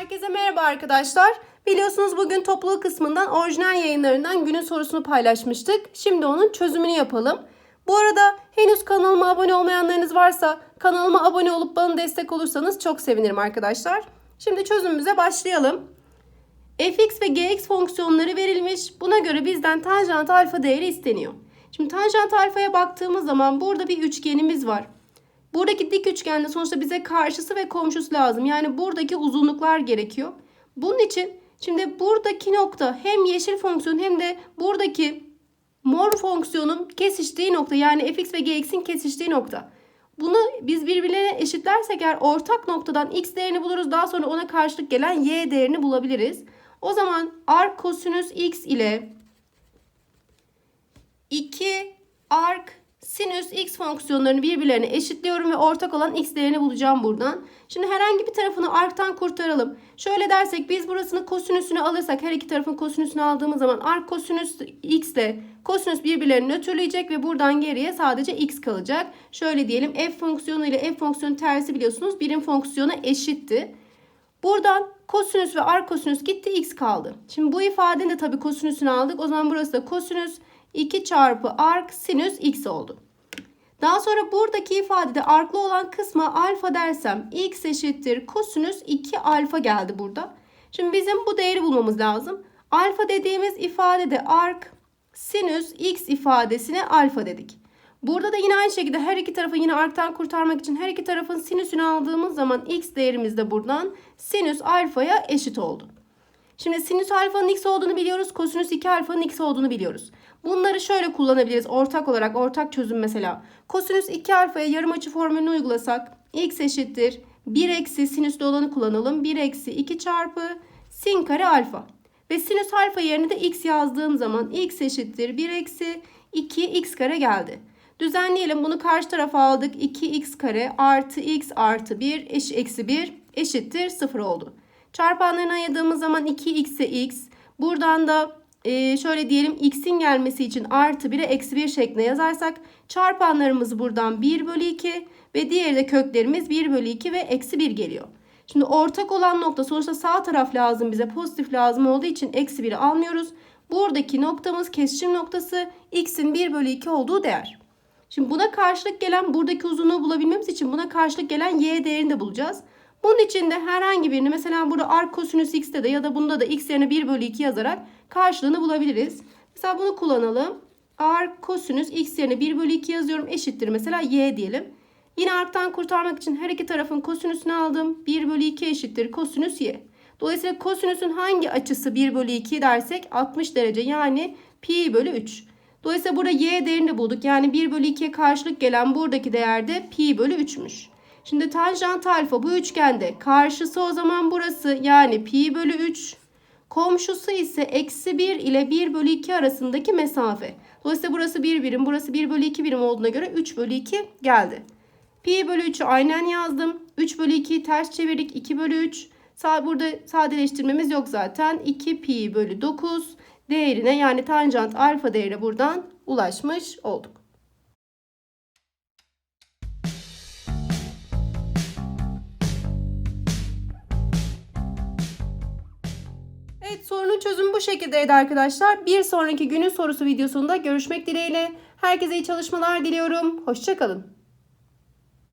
Herkese merhaba arkadaşlar. Biliyorsunuz bugün topluluk kısmından orijinal yayınlarından günün sorusunu paylaşmıştık. Şimdi onun çözümünü yapalım. Bu arada henüz kanalıma abone olmayanlarınız varsa kanalıma abone olup bana destek olursanız çok sevinirim arkadaşlar. Şimdi çözümümüze başlayalım. fx ve gx fonksiyonları verilmiş. Buna göre bizden tanjant alfa değeri isteniyor. Şimdi tanjant alfaya baktığımız zaman burada bir üçgenimiz var. Buradaki dik üçgende sonuçta bize karşısı ve komşusu lazım. Yani buradaki uzunluklar gerekiyor. Bunun için şimdi buradaki nokta hem yeşil fonksiyon hem de buradaki mor fonksiyonun kesiştiği nokta yani fx ve gx'in kesiştiği nokta. Bunu biz birbirlerine eşitlersek eğer ortak noktadan x değerini buluruz. Daha sonra ona karşılık gelen y değerini bulabiliriz. O zaman arc kosinüs x ile 2 arc sinüs x fonksiyonlarını birbirlerine eşitliyorum ve ortak olan x değerini bulacağım buradan. Şimdi herhangi bir tarafını arctan kurtaralım. Şöyle dersek biz burasını kosinüsünü alırsak her iki tarafın kosinüsünü aldığımız zaman arc kosinüs x ile kosinüs birbirlerini nötrleyecek ve buradan geriye sadece x kalacak. Şöyle diyelim f fonksiyonu ile f fonksiyonu tersi biliyorsunuz birim fonksiyona eşitti. Buradan kosinüs ve arc kosinüs gitti x kaldı. Şimdi bu ifadenin de tabii kosinüsünü aldık. O zaman burası da kosinüs 2 çarpı arc sinüs x oldu. Daha sonra buradaki ifadede arklı olan kısma alfa dersem x eşittir kosinüs 2 alfa geldi burada. Şimdi bizim bu değeri bulmamız lazım. Alfa dediğimiz ifadede arc sinüs x ifadesine alfa dedik. Burada da yine aynı şekilde her iki tarafı yine arctan kurtarmak için her iki tarafın sinüsünü aldığımız zaman x değerimiz de buradan sinüs alfaya eşit oldu. Şimdi sinüs alfanın x olduğunu biliyoruz. Kosinüs 2 alfanın x olduğunu biliyoruz. Bunları şöyle kullanabiliriz. Ortak olarak ortak çözüm mesela. Kosinüs 2 alfaya yarım açı formülünü uygulasak x eşittir 1 eksi sinüslü olanı kullanalım. 1 eksi 2 çarpı sin kare alfa. Ve sinüs alfa yerine de x yazdığım zaman x eşittir 1 eksi 2 x kare geldi. Düzenleyelim bunu karşı tarafa aldık. 2x kare artı x artı 1 eş, eksi 1 eşittir 0 oldu. Çarpanlarını ayırdığımız zaman 2x'e x. Buradan da e, şöyle diyelim x'in gelmesi için artı 1'e eksi 1 şeklinde yazarsak çarpanlarımız buradan 1 bölü 2 ve diğeri de köklerimiz 1 bölü 2 ve eksi 1 geliyor. Şimdi ortak olan nokta sonuçta sağ taraf lazım bize pozitif lazım olduğu için eksi 1'i almıyoruz. Buradaki noktamız kesişim noktası x'in 1 bölü 2 olduğu değer. Şimdi buna karşılık gelen buradaki uzunluğu bulabilmemiz için buna karşılık gelen y değerini de bulacağız. Bunun için de herhangi birini mesela burada arc kosinüs x'te de ya da bunda da x yerine 1 bölü 2 yazarak karşılığını bulabiliriz. Mesela bunu kullanalım. Arc kosinüs x yerine 1 bölü 2 yazıyorum eşittir mesela y diyelim. Yine arctan kurtarmak için her iki tarafın kosinüsünü aldım. 1 bölü 2 eşittir kosinüs y. Dolayısıyla kosinüsün hangi açısı 1 bölü 2 dersek 60 derece yani pi bölü 3. Dolayısıyla burada y değerini bulduk. Yani 1 bölü 2'ye karşılık gelen buradaki değer de pi bölü 3'müş. Şimdi tanjant alfa bu üçgende karşısı o zaman burası yani pi bölü 3. Komşusu ise eksi 1 ile 1 bölü 2 arasındaki mesafe. Dolayısıyla burası 1 birim burası 1 bölü 2 birim olduğuna göre 3 bölü 2 geldi. Pi bölü 3'ü aynen yazdım. 3 bölü 2'yi ters çevirdik 2 bölü 3. Burada sadeleştirmemiz yok zaten. 2 pi bölü 9 değerine yani tanjant alfa değerine buradan ulaşmış olduk. Evet sorunun çözümü bu şekildeydi arkadaşlar. Bir sonraki günün sorusu videosunda görüşmek dileğiyle. Herkese iyi çalışmalar diliyorum. Hoşçakalın.